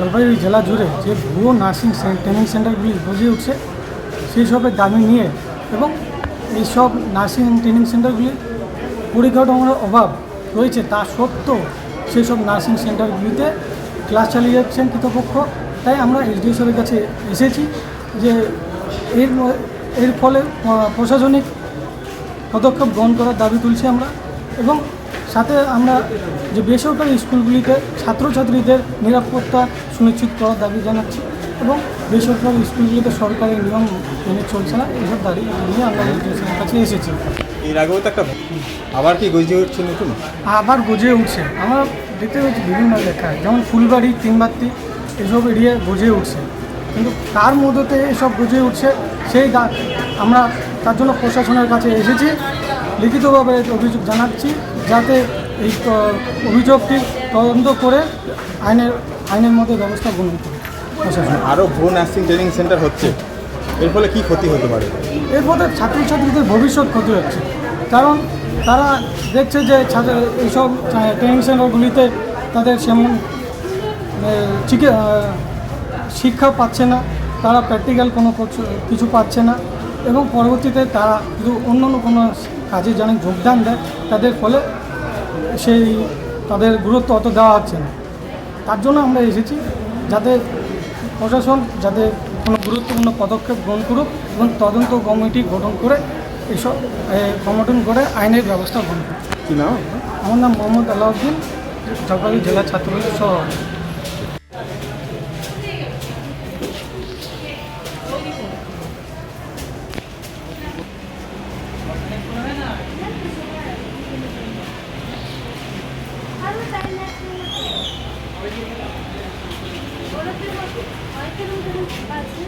জলপাইগুড়ি জেলা জুড়ে যে ভুয়ো নার্সিং ট্রেনিং সেন্টারগুলি গজে উঠছে, সেই সবের দাবি নিয়ে এবং এইসব নার্সিং ট্রেনিং সেন্টারগুলি পরিকাঠামোর অভাব রয়েছে তা সত্ত্বেও সেই সব নার্সিং সেন্টারগুলিতে ক্লাস চালিয়ে যাচ্ছেন কৃতপক্ষ। তাই আমরা এসডিও কাছে এসেছি যে এর এর ফলে প্রশাসনিক পদক্ষেপ গ্রহণ করার দাবি তুলছি আমরা এবং সাথে আমরা যে বেসরকারি স্কুলগুলিতে ছাত্রছাত্রীদের নিরাপত্তা সুনিশ্চিত করার দাবি জানাচ্ছি এবং বেসরকারি স্কুলগুলিতে সরকারি নিয়ম মেনে চলছে না এইসব দাবি নিয়ে আমরা এডুকেশনের কাছে এসেছি। এর আগেও তো একটা আবার কি গজিয়ে উঠছে নতুন? আবার গজে উঠছে। আমরা দেখতে পাচ্ছি বিভিন্ন লেখায় যেমন ফুলবাড়ি তিনবাত্তি এসব এরিয়ায় গজে উঠছে। কিন্তু তার মধ্যে এসব গজে উঠছে সেই আমরা তার জন্য প্রশাসনের কাছে এসেছি। লিখিতভাবে অভিযোগ জানাচ্ছি। যাতে এই অভিযোগটি তদন্ত করে আইনের আইনের মধ্যে ব্যবস্থা গ্রহণ করে। প্রশাসন আরও ভুয়ো নার্সিং ট্রেনিং সেন্টার হচ্ছে। এর ফলে কী ক্ষতি হতে পারে? এর ফলে ছাত্রছাত্রীদের ভবিষ্যৎ ক্ষতি হচ্ছে। কারণ তারা দেখছে যে ছাত্র- এইসব ট্রেনিং সেন্টারগুলিতে তাদের সেমন শিক্ষা পাচ্ছে না। তারা প্র্যাকটিক্যাল কোনো কিছু- কিছু পাচ্ছে না। এবং পরবর্তীতে তারা শুধু অন্য অন্য কোনো কাজে যেন যোগদান দেয় তাদের ফলে সেই তাদের গুরুত্ব অত দেওয়া হচ্ছে না। তার জন্য আমরা এসেছি যাতে প্রশাসন যাতে কোনো গুরুত্বপূর্ণ পদক্ষেপ গ্রহণ করুক এবং তদন্ত কমিটি গঠন করে এসব সংগঠন করে আইনের ব্যবস্থা গ্রহণ করুক। আমার নাম মোহাম্মদ আলাউদ্দিন জলপাইগুড়ি জেলা ছাত্রলীগের সহ। Thank you.